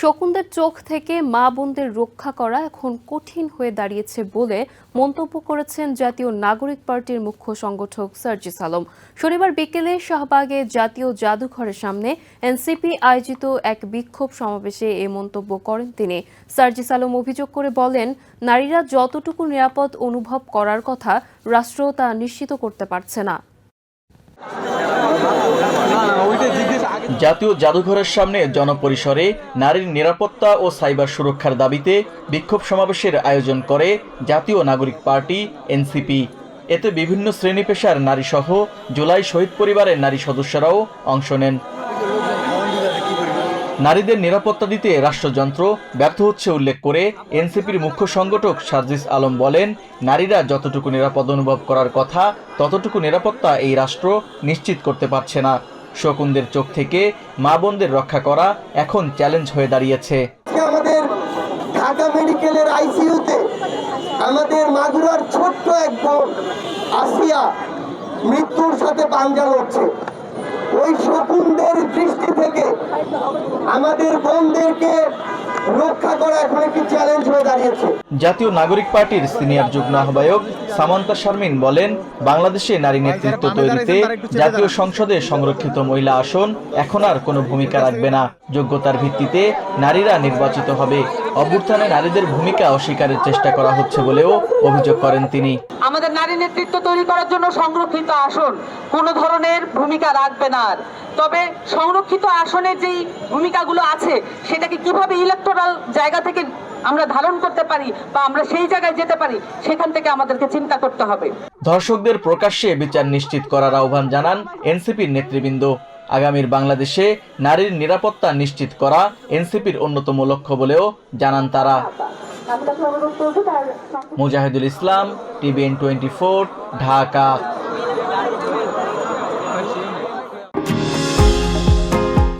শকুনদের চোখ থেকে মা বোনদের রক্ষা করা এখন কঠিন হয়ে দাঁড়িয়েছে বলে মন্তব্য করেছেন জাতীয় নাগরিক পার্টির মুখ্য সংগঠক সার্জিস আলম। শনিবার বিকেলে শাহবাগে জাতীয় জাদুঘরের সামনে এনসিপি আয়োজিত এক বিক্ষোভ সমাবেশে এ মন্তব্য করেন তিনি। সার্জিস আলম অভিযোগ করে বলেন, নারীরা যতটুকু নিরাপদ অনুভব করার কথা, রাষ্ট্র তা নিশ্চিত করতে পারছে না। জাতীয় জাদুঘরের সামনে জনপরিসরে নারীর নিরাপত্তা ও সাইবার সুরক্ষার দাবিতে বিক্ষোভ সমাবেশের আয়োজন করে জাতীয় নাগরিক পার্টি, এনসিপি। এতে বিভিন্ন শ্রেণি পেশার নারীসহ জুলাই শহীদ পরিবারের নারী সদস্যরাও অংশ নেন। নারীদের নিরাপত্তা দিতে রাষ্ট্রযন্ত্র ব্যর্থ হচ্ছে উল্লেখ করে এনসিপির মুখ্য সংগঠক সার্জিস আলম বলেন, নারীরা যতটুকু নিরাপদ অনুভব করার কথা, ততটুকু নিরাপত্তা এই রাষ্ট্র নিশ্চিত করতে পারছে না। শকুনদের চোখ থেকে মা বোনদের রক্ষা করা এখন চ্যালেঞ্জ হয়ে দাঁড়িয়েছে। আমাদের ঢাকা মেডিকেলের আইসিইউতে আমাদের মাগুরার ছোট্ট এক বোন আসিয়া মৃত্যুর সাথে পাঞ্জা লড়ছে। ওই শকুনদের দৃষ্টি থেকে আমাদের বোনদেরকে রক্ষা করা এখন একটি চ্যালেঞ্জ জাতীয় নাগরিক পার্টির সিনিয়র যুগ্ম আহ্বায়ক সামান্তা শারমিন বলেন বাংলাদেশে নারী নেতৃত্ব তৈরিতে জাতীয় সংসদে সংরক্ষিত মহিলা আসন এখন আর কোনো ভূমিকা রাখবে না। যোগ্যতার ভিত্তিতে নারীরা নির্বাচিত হবে। অভ্যুত্থানে নারীদের ভূমিকা অস্বীকারের চেষ্টা করা হচ্ছে বলেও অভিযোগ করেন তিনি। আমাদের নারী নেতৃত্ব তৈরি করার জন্য সংরক্ষিত আসন কোনো ধরনের ভূমিকা রাখবে না আর। তবে সংরক্ষিত আসনের যেই ভূমিকাগুলো আছে সেটাকে কীভাবে ইলেকটোরাল জায়গা থেকে আমরা ধারণ করতে পারি বা আমরা সেই জায়গায় যেতে পারি, সেখান থেকে আমাদেরকে চিন্তা করতে হবে। ধর্ষকদের প্রকাশ্যে বিচার নিশ্চিত করার আহ্বান জানান এনসিপির নেতৃবৃন্দ। আগামীর বাংলাদেশে নারীর নিরাপত্তা নিশ্চিত করা এনসিপির অন্যতম লক্ষ্য বলেও জানান তারা। Mujahidul Islam, TVN twenty Dhaka.